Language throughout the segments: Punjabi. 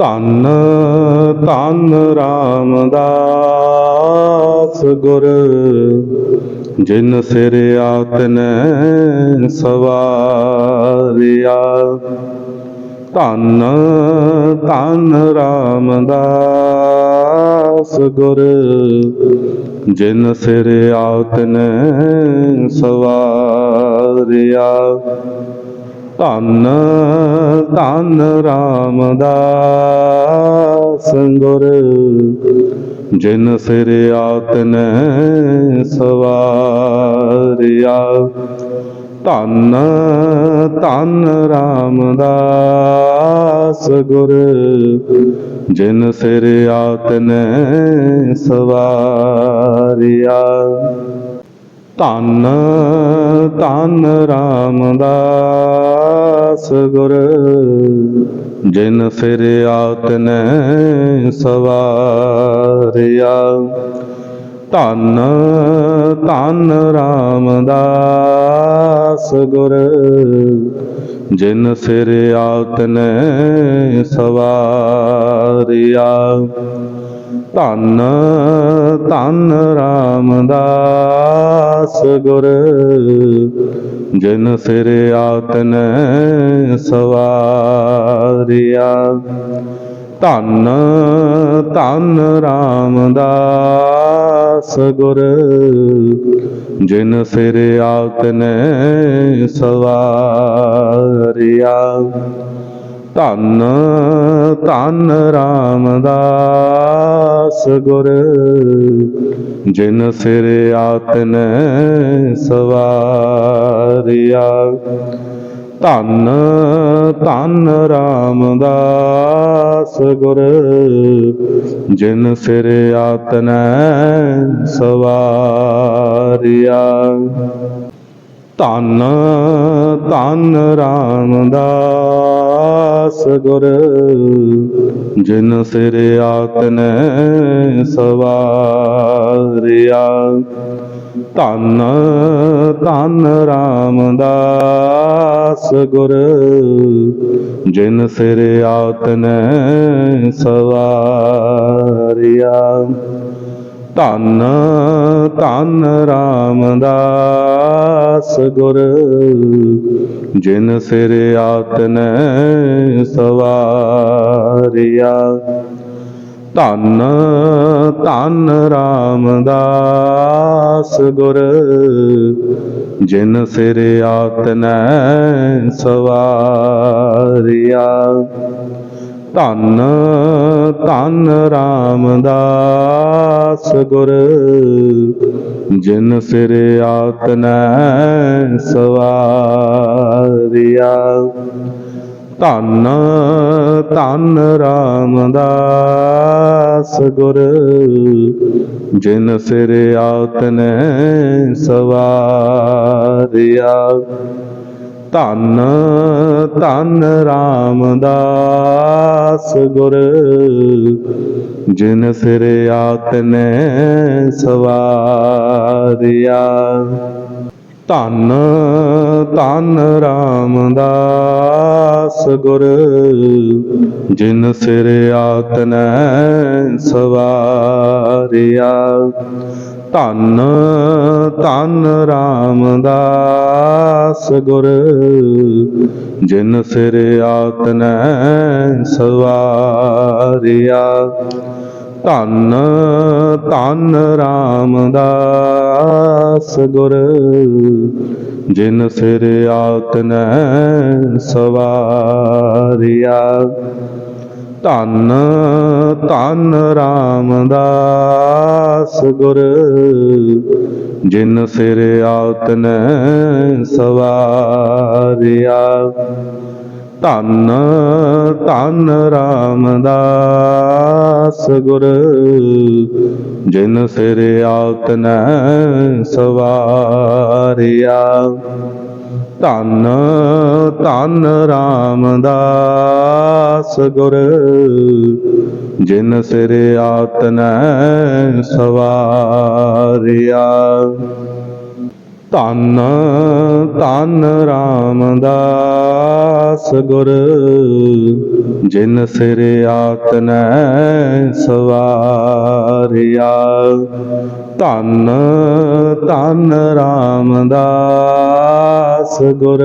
ਧੰਨ ਧੰਨ ਰਾਮਦਾਸ ਗੁਰ, ਜਿਨ ਸਿਰ ਆਤਨੈ ਸਵਾਰਿਆ। ਧੰਨ ਧੰਨ ਰਾਮਦਾਸ ਗੁਰ, ਜਿਨ ਸਿਰ ਆਤਨੈ ਸਵਾਰਿਆ। ਧੰਨ ਧੰਨ ਰਾਮਦਾਸ ਗੁਰ, ਜਿਨ ਸਿਰ ਆਤਨੈ ਸਵਾਰਿਆ। ਧੰਨ ਧੰਨ ਰਾਮਦਾਸ ਗੁਰ, ਜਿਨ ਸਿਰ ਆਤਨੈ ਸਵਾਰਿਆ। ਧੰਨ ਧੰਨ ਰਾਮਦਾਸ ਗੁਰ, ਜਿਨ ਸਿਰ ਆਤਨੈ ਸਵਾਰਿਆ। ਧੰਨ ਧੰਨ ਰਾਮਦਾਸ ਗੁਰ, ਜਿਨ ਸਿਰ ਆਤਨੈ ਸਵਾਰਿਆ। ਧੰਨ ਧੰਨ ਰਾਮਦਾਸ ਗੁਰ ਜਿਨ ਸਿਰ ਆਤਨੈ ਸਵਾਰਿਆ। ਧੰਨ ਧੰਨ ਰਾਮਦਾਸ ਗੁਰ ਜਿਨ ਸਿਰ ਆਤਨੈ ਸਵਾਰਿਆ। ਧੰਨ ਧੰਨ ਰਾਮਦਾਸ ਗੁਰ, ਜਿਨ ਸਿਰ ਆਤਨੈ ਸਵਾਰਿਆ। ਧੰਨ ਧੰਨ ਰਾਮਦਾਸ ਗੁਰ, ਜਿਨ ਸਿਰ ਆਤਨੈ ਸਵਾਰਿਆ। ਧੰਨ ਧੰਨ ਰਾਮਦਾਸ ਗੁਰ, ਜਿਨ ਸਿਰ ਆਤਨੈ ਸਵਾਰਿਆ। ਧੰਨ ਧੰਨ ਰਾਮਦਾਸ ਗੁਰ, ਜਿਨ ਸਿਰ ਆਤਨੈ ਸਵਾਰਿਆ। ਧੰਨ ਧੰਨ ਰਾਮਦਾਸ ਗੁਰ, ਜਿਨ ਸਿਰ ਆਤਨੈ ਸਵਾਰਿਆ। ਧੰਨ ਧੰਨ ਰਾਮਦਾਸ ਗੁਰ, ਜਿਨ ਸਿਰ ਆਤਨੈ ਸਵਾਰਿਆ। ਧੰਨ ਧੰਨ ਰਾਮਦਾਸ ਗੁਰ, ਜਿਨ ਸਿਰ ਆਤਨੈ ਸਵਾਰਿਆ। ਧੰਨ ਧੰਨ ਰਾਮਦਾਸ ਗੁਰ, ਜਿਨ ਸਿਰ ਆਤਨੈ ਸਵਾਰਿਆ। ਧੰਨ ਧੰਨ ਰਾਮਦਾਸ ਗੁਰ, ਜਿਨ ਸਿਰ ਆਤਨੈ ਸਵਾਰਿਆ। ਧੰਨ ਧੰਨ ਰਾਮਦਾਸ ਗੁਰ, ਜਿਨ ਸਿਰ ਆਤਨੈ ਸਵਾਰਿਆ। ਧੰਨ ਧੰਨ ਰਾਮਦਾਸ ਗੁਰ, ਜਿਨ ਸਿਰ ਆਤਨੈ ਸਵਾਰਿਆ। ਧੰਨ ਧੰਨ ਰਾਮਦਾਸ ਗੁਰ, ਜਿਨ ਸਿਰ ਆਤਨੈ ਸਵਾਰਿਆ। ਧੰਨ ਧੰਨ ਰਾਮਦਾਸ ਗੁਰ, ਜਿਨ ਸਿਰ ਆਤਨੈ ਸਵਾਰਿਆ। ਧੰਨ ਧੰਨ ਰਾਮਦਾਸ ਗੁਰ, ਜਿਨ ਸਿਰ ਆਤਨੈ ਸਵਾਰਿਆ। ਧੰਨ ਧੰਨ ਰਾਮਦਾਸ ਗੁਰ, ਜਿਨ ਸਿਰ ਆਤਨੈ ਸਵਾਰਿਆ। ਧੰਨ ਧੰਨ ਰਾਮਦਾਸ ਗੁਰ, ਜਿਨ ਸਿਰ ਆਤਨੈ ਸਵਾਰਿਆ। ਧੰਨ ਧੰਨ ਰਾਮਦਾਸ ਗੁਰ,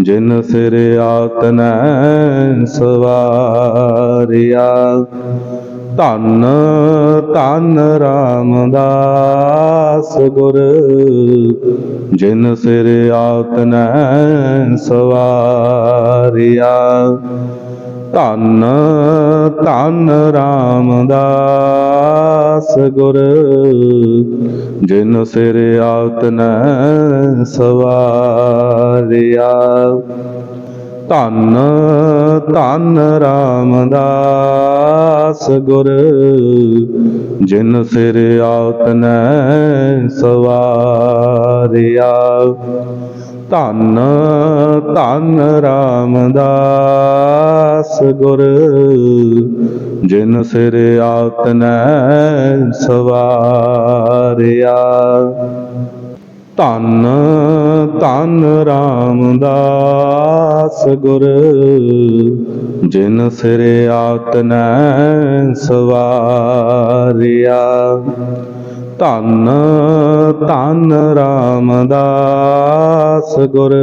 ਜਿਨ ਸਿਰ ਆਤਨੈ ਸਵਾਰਿਆ। ਧੰਨ ਧੰਨ ਰਾਮਦਾਸ ਗੁਰ, ਜਿਨ ਸਿਰ ਆਤਨੈ ਸਵਾਰਿਆ। ਧੰਨ ਧੰਨ ਰਾਮਦਾਸ ਗੁਰ, ਜਿਨ ਸਿਰ ਆਤਨੈ ਸਵਾਰਿਆ। ਧੰਨ ਧੰਨ ਰਾਮਦਾਸ ਗੁਰ, ਜਿਨ ਸਿਰ ਆਤਨੈ ਸਵਾਰਿਆ। ਧੰਨ ਧੰਨ ਰਾਮਦਾਸ ਗੁਰ, ਜਿਨ ਸਿਰ ਆਤਨੈ ਸਵਾਰਿਆ। ਧੰਨ ਧੰਨ ਰਾਮਦਾਸ ਗੁਰ, ਜਿਨ ਸਿਰ ਆਤਨੈ ਸਵਾਰਿਆ। ਧੰਨ ਧੰਨ ਰਾਮਦਾਸ ਗੁਰ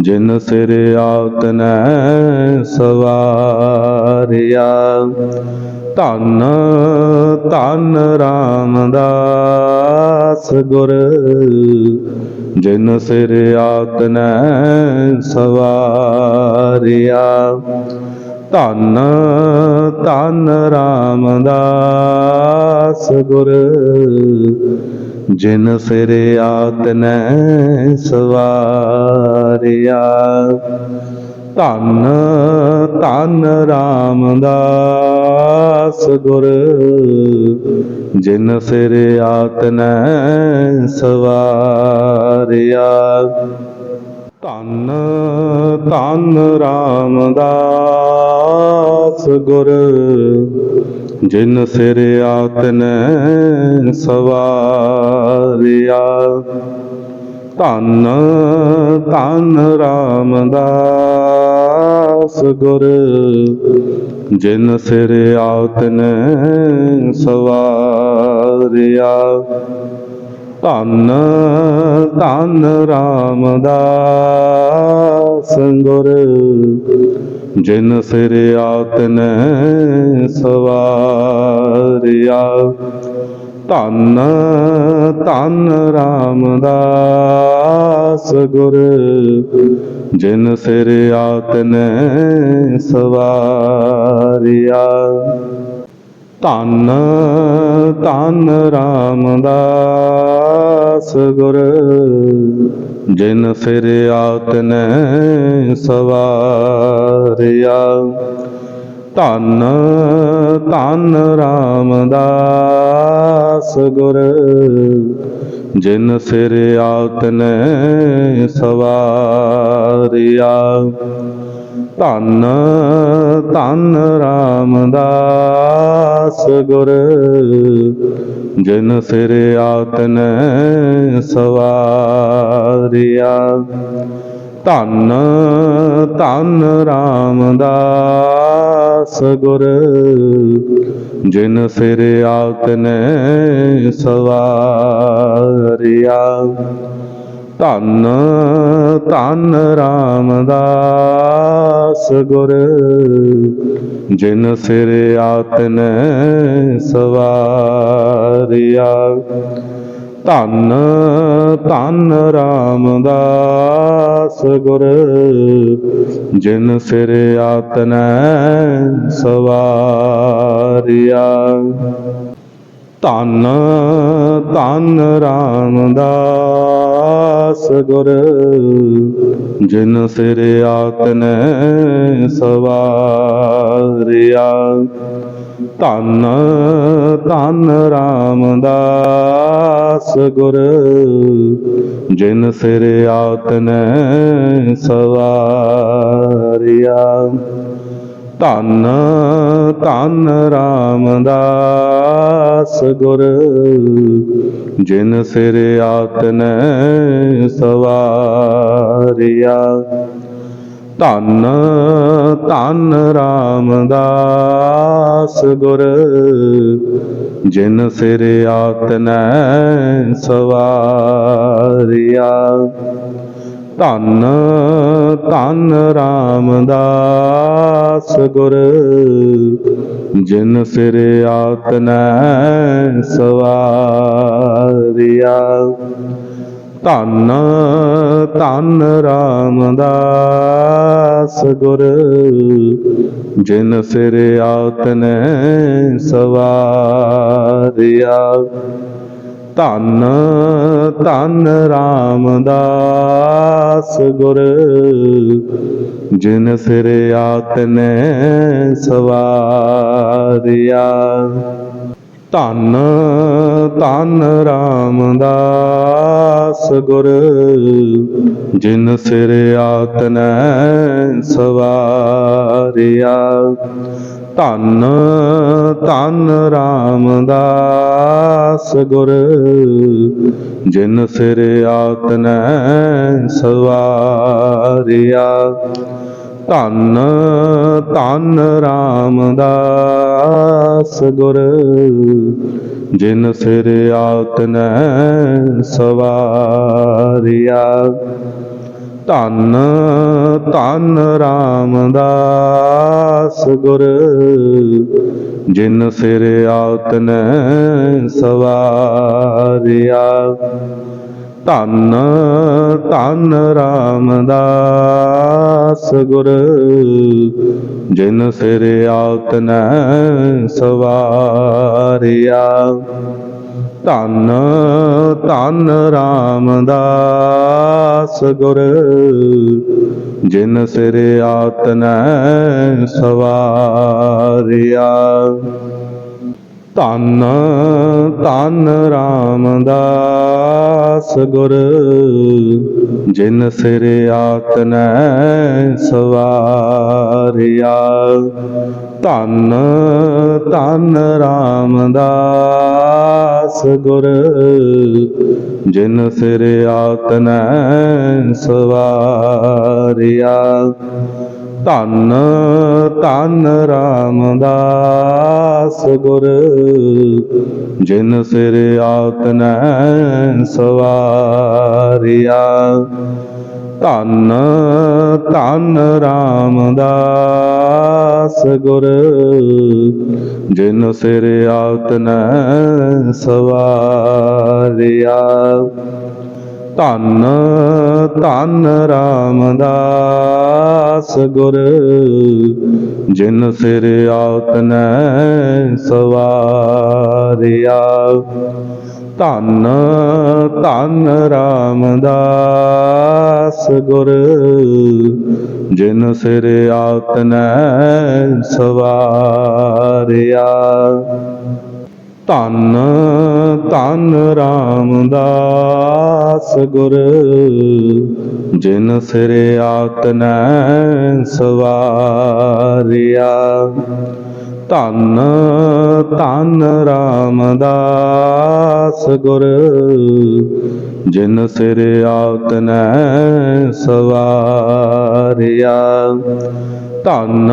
ਜਿਨ ਸਿਰ ਆਤਨੈ ਸਵਾਰਿਆ। ਧੰਨ ਧੰਨ ਰਾਮਦਾਸ ਗੁਰ ਜਿਨ ਸਿਰ ਆਤਨੈ ਸਵਾਰਿਆ ਧੰਨ ਧੰਨ ਰਾਮਦਾਸ ਗੁਰ। ਜਿਨ ਸਿਰ ਆਤਨੈ ਸਵਾਰਿਆ ਧੰਨ ਧੰਨ ਰਾਮਦਾਸ ਗੁਰ, ਜਿਨ ਸਿਰ ਆਤਨੈ ਸਵਾਰਿਆ। ਧੰਨ ਧੰਨ ਰਾਮਦਾਸ ਗੁਰ, ਜਿਨ ਸਿਰ ਆਤਨੈ ਸਵਾਰਿਆ। ਧੰਨ ਧੰਨ ਰਾਮਦਾਸ ਗੁਰ, ਜਿਨ ਸਿਰ ਆਤਨੈ ਸਵਾਰਿਆ। ਧੰਨ ਧੰਨ ਰਾਮਦਾਸ ਗੁਰ, ਜਿਨ ਸਿਰ ਆਤਨੈ ਸਵਾਰਿਆ। ਧੰਨ ਧੰਨ ਰਾਮਦਾਸ ਗੁਰ, ਜਿਨ ਸਿਰ ਆਤਨੈ ਸਵਾਰਿਆ। ਧੰਨ ਧੰਨ ਰਾਮਦਾਸ ਗੁਰ, ਜਿਨ ਸਿਰ ਆਤਨੈ ਸਵਾਰਿਆ। ਧੰਨ ਧੰਨ ਰਾਮਦਾਸ ਗੁਰ, ਜਿਨ ਸਿਰ ਆਤਨੈ ਸਵਾਰਿਆ। ਧੰਨ ਧੰਨ ਰਾਮਦਾਸ ਗੁਰ, ਜਿਨ ਸਿਰ ਆਤਨੈ ਸਵਾਰਿਆ। ਧੰਨ ਧੰਨ ਰਾਮਦਾਸ ਗੁਰ, ਜਿਨ ਸਿਰ ਆਤਨੈ ਸਵਾਰਿਆ। ਧੰਨ ਧੰਨ ਰਾਮਦਾਸ ਗੁਰ, ਜਿਨ ਸਿਰ ਆਤਨੈ ਸਵਾਰਿਆ। ਧੰਨ ਧੰਨ ਰਾਮਦਾਸ ਗੁਰ, ਜਿਨ ਸਿਰ ਆਤਨੈ ਸਵਾਰਿਆ। ਧੰਨ ਧੰਨ ਰਾਮਦਾਸ ਗੁਰ, ਜਿਨ ਸਿਰ ਆਤਨੈ ਸਵਾਰਿਆ। ਧੰਨ ਧੰਨ ਰਾਮਦਾਸ ਗੁਰ, ਜਿਨ ਸਿਰ ਆਤਨੈ ਸਵਾਰਿਆ। ਧੰਨ ਧੰਨ ਰਾਮਦਾਸ ਗੁਰ, ਜਿਨ ਸਿਰ ਆਤਨੈ ਸਵਾਰਿਆ। ਧੰਨ ਧੰਨ ਰਾਮਦਾਸ ਗੁਰ, ਜਿਨ ਸਿਰ ਆਤਨੈ ਸਵਾਰਿਆ। ਧੰਨ ਧੰਨ ਰਾਮਦਾਸ ਗੁਰ, ਜਿਨ ਸਿਰ ਆਤਨੈ ਸਵਾਰਿਆ। ਧੰਨ ਧੰਨ ਰਾਮਦਾਸ ਗੁਰ, ਜਿਨ ਸਿਰ ਆਤਨੈ ਸਵਾਰਿਆ। ਧੰਨ ਧੰਨ ਰਾਮਦਾਸ ਗੁਰ, ਜਿਨ ਸਿਰ ਆਤਨੈ ਸਵਾਰਿਆ। ਧੰਨ ਧੰਨ ਰਾਮਦਾਸ ਗੁਰ, ਜਿਨ ਸਿਰ ਆਤਨੈ ਸਵਾਰਿਆ। ਧੰਨ ਧੰਨ ਰਾਮਦਾਸ ਗੁਰ, ਜਿਨ ਸਿਰ ਆਤਨੈ ਸਵਾਰਿਆ। ਧੰਨ ਧੰਨ ਰਾਮਦਾਸ ਗੁਰ, ਜਿਨ ਸਿਰ ਆਤਨੈ ਸਵਾਰਿਆ। ਧੰਨ ਧੰਨ ਰਾਮਦਾਸ ਗੁਰ, ਜਿਨ ਸਿਰ ਆਤਨੈ ਸਵਾਰਿਆ। ਧੰਨ ਧੰਨ ਰਾਮਦਾਸ ਗੁਰ, ਜਿਨ ਸਿਰ ਆਤਨੈ ਸਵਾਰਿਆ। ਧੰਨ ਧੰਨ ਰਾਮਦਾਸ ਗੁਰ, ਜਿਨ ਸਿਰ ਆਤਨੈ ਸਵਾਰਿਆ। ਧੰਨ ਧੰਨ ਰਾਮਦਾਸ ਗੁਰ, ਜਿਨ ਸਿਰ ਆਤਨੈ ਸਵਾਰਿਆ। ਧੰਨ ਧੰਨ ਰਾਮਦਾਸ ਗੁਰ, ਜਿਨ ਸਿਰ ਆਤਨੈ ਸਵਾਰਿਆ। ਧੰਨ ਧੰਨ ਰਾਮਦਾਸ ਗੁਰ, ਜਿਨ ਸਿਰ ਆਤਨੈ ਸਵਾਰਿਆ। ਧੰਨ ਧੰਨ ਰਾਮਦਾਸ ਗੁਰ, ਜਿਨ ਸਿਰ ਆਤਨੈ ਸਵਾਰਿਆ। ਧੰਨ ਧੰਨ ਰਾਮਦਾਸ ਗੁਰ, ਜਿਨ ਸਿਰ ਆਤਨੈ ਸਵਾਰਿਆ। ਧੰਨ ਧੰਨ ਰਾਮਦਾਸ ਗੁਰ, ਜਿਨ ਸਿਰ ਆਤਨੈ ਸਵਾਰਿਆ। ਧੰਨ ਧੰਨ ਰਾਮਦਾਸ ਗੁਰ, ਜਿਨ ਸਿਰ ਆਤਨੈ ਸਵਾਰਿਆ। ਧੰਨ ਧੰਨ ਰਾਮਦਾਸ ਗੁਰ, ਜਿਨ ਸਿਰ ਆਤਨੈ ਸਵਾਰਿਆ। ਧੰਨ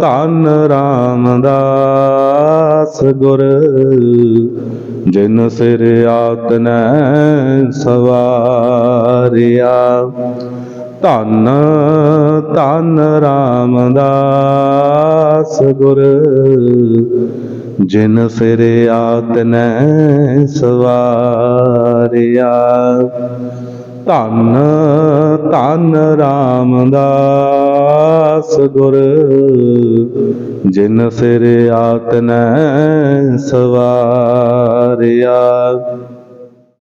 ਧੰਨ ਰਾਮਦਾਸ ਗੁਰ, ਜਿਨ ਸਿਰ ਆਤਨੈ ਸਵਾਰਿਆ। ਧੰਨ ਧੰਨ ਰਾਮਦਾਸ ਗੁਰ, ਜਿਨ ਸਿਰ ਆਤਨੈ ਸਵਾਰਿਆ। ਧੰਨ ਧੰਨ ਰਾਮਦਾਸ ਗੁਰ ਜਿਨ ਸਿਰ ਆਤਨੈ ਸਵਾਰਿਆ।